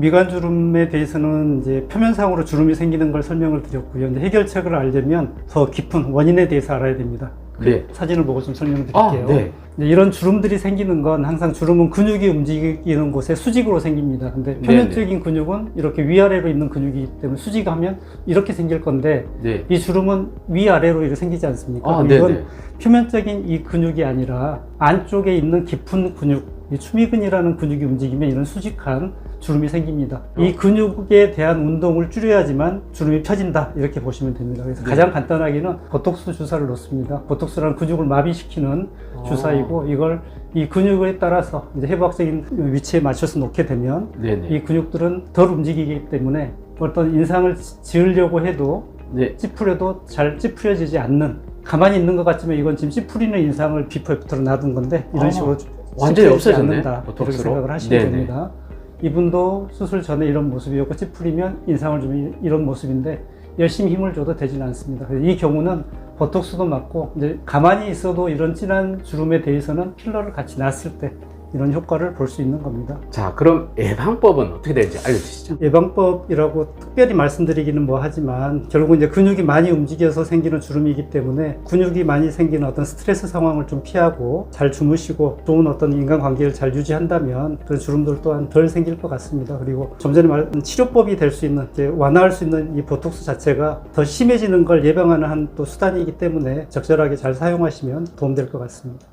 미관주름에 대해서는 이제 표면상으로 주름이 생기는 걸 설명을 드렸고요. 이제 해결책을 알려면 더 깊은 원인에 대해서 알아야 됩니다. 네. 사진을 보고 좀 설명을 아, 드릴게요. 네. 이런 주름들이 생기는 건 항상 주름은 근육이 움직이는 곳에 수직으로 생깁니다. 근데 표면적인 근육은 이렇게 위아래로 있는 근육이기 때문에 수직하면 이렇게 생길 건데 네. 이 주름은 위아래로 이렇게 생기지 않습니까? 아, 그럼 네, 이건 네. 표면적인 이 근육이 아니라 안쪽에 있는 깊은 근육, 이 추미근이라는 근육이 움직이면 이런 수직한 주름이 생깁니다. 어. 이 근육에 대한 운동을 줄여야지만 주름이 펴진다 이렇게 보시면 됩니다. 그래서 네. 가장 간단하게는 보톡스 주사를 놓습니다. 보톡스라는 근육을 마비시키는 어. 주사이고 이걸 이 근육에 따라서 이제 해부학적인 위치에 맞춰서 놓게 되면 네네. 이 근육들은 덜 움직이기 때문에 어떤 인상을 지으려고 해도 네. 찌푸려도 잘 찌푸려지지 않는 가만히 있는 것 같지만 이건 지금 찌푸리는 인상을 비포 애프터로 놔둔 건데 이런 아, 식으로 완전히 없어졌네, 않는다 보톡스로. 생각을 하시면 네네. 됩니다. 이분도 수술 전에 이런 모습이었고 찌푸리면 인상을 주면 이런 모습인데 열심히 힘을 줘도 되지는 않습니다. 이 경우는 보톡스도 맞고 이제 가만히 있어도 이런 진한 주름에 대해서는 필러를 같이 놨을 때 이런 효과를 볼 수 있는 겁니다. 자, 그럼 예방법은 어떻게 되는지 알려주시죠. 예방법이라고 특별히 말씀드리기는 뭐 하지만 결국 이제 근육이 많이 움직여서 생기는 주름이기 때문에 근육이 많이 생기는 어떤 스트레스 상황을 좀 피하고 잘 주무시고 좋은 어떤 인간관계를 잘 유지한다면 그 주름들 또한 덜 생길 것 같습니다. 그리고 좀 전에 말한 치료법이 될 수 있는 이제 완화할 수 있는 이 보톡스 자체가 더 심해지는 걸 예방하는 한 또 수단이기 때문에 적절하게 잘 사용하시면 도움될 것 같습니다.